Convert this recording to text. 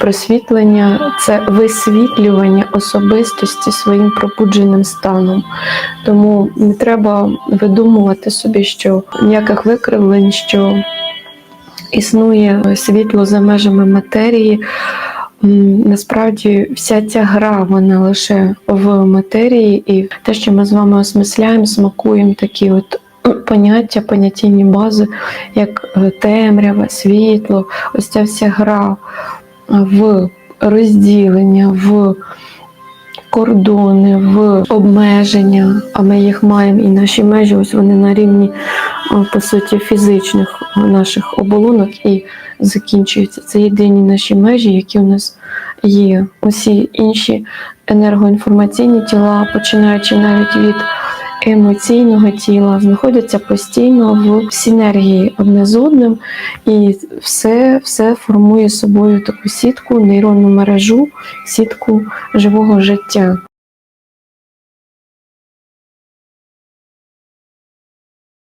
просвітлення це висвітлювання особистості своїм пробудженим станом. Тому не треба видумувати собі, що ніяких викривлень, що існує світло за межами матерії. Насправді вся ця гра вона лише в матерії, і те, що ми з вами осмисляємо, смакуємо такі от поняття, понятійні бази, як е, темрява, світло, ось ця вся гра в розділення, в кордони, в обмеження, а ми їх маємо, і наші межі, ось вони на рівні, по суті, фізичних наших оболонок і закінчуються. Це єдині наші межі, які у нас є. Усі інші енергоінформаційні тіла, починаючи навіть від емоційного тіла, знаходяться постійно в синергії одне з одним, і все, все формує собою таку сітку, нейронну мережу, сітку живого життя.